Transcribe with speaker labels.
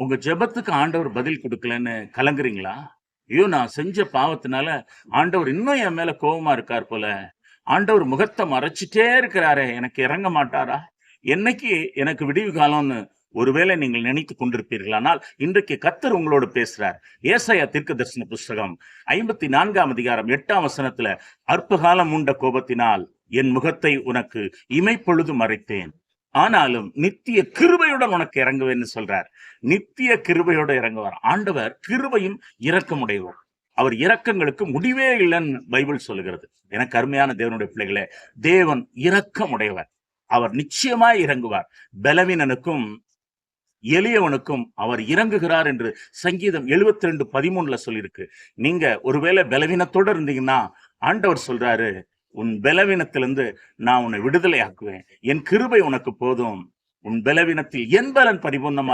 Speaker 1: உங்க ஜெபத்துக்கு ஆண்டவர் பதில் கொடுக்கலன்னு கலங்குறீங்களா? ஐயோ நான் செஞ்ச பாவத்தினால ஆண்டவர் இன்னும் என் மேல கோபமா இருக்கார் போல. ஆண்டவர் முகத்தை மறைச்சிட்டே இருக்கிறாரே எனக்கு இறங்க மாட்டாரா? என்னைக்கு எனக்கு விடிவு காலம்னு ஒருவேளை நீங்கள் நினைத்து கொண்டிருப்பீர்களானால் இன்றைக்கு கத்தர் உங்களோடு பேசுறார். ஏசாயா தீர்க்க தரிசன புஸ்தகம் ஐம்பத்தி நான்காம் அதிகாரம் எட்டாம் வசனத்துல அற்பகாலம் உண்ட கோபத்தினால் என் முகத்தை உனக்கு இமைப்பொழுது மறைத்தேன். ஆனாலும் நித்திய கிருபையுடன் உனக்கு இறங்குவேன்னு சொல்றார். நித்திய கிருபையோட இறங்குவார். ஆண்டவர் கிருபையும் இரக்கமுடையவர். அவர் இரக்கங்களுக்கு முடிவே இல்லைன்னு பைபிள் சொல்லுகிறது. எனக்கு அருமையான தேவனுடைய பிள்ளைகளே தேவன் இரக்கமுடையவர். அவர் நிச்சயமாய் இறங்குவார். பலவீனனுக்கும் எளியவனுக்கும் அவர் இறங்குகிறார் என்று சங்கீதம் 72 ரெண்டு பதிமூணுல சொல்லியிருக்கு. நீங்க ஒருவேளை பலவீனத்தோட இருந்தீங்கன்னா ஆண்டவர் சொல்றாரு உன் பலவீனத்திலிருந்து நான் உன்னை விடுதலை ஆக்குவேன் என் கிருபை உனக்கு போதும். உன் பலவீனத்தில் என் பலன் பரிபூர்ணமா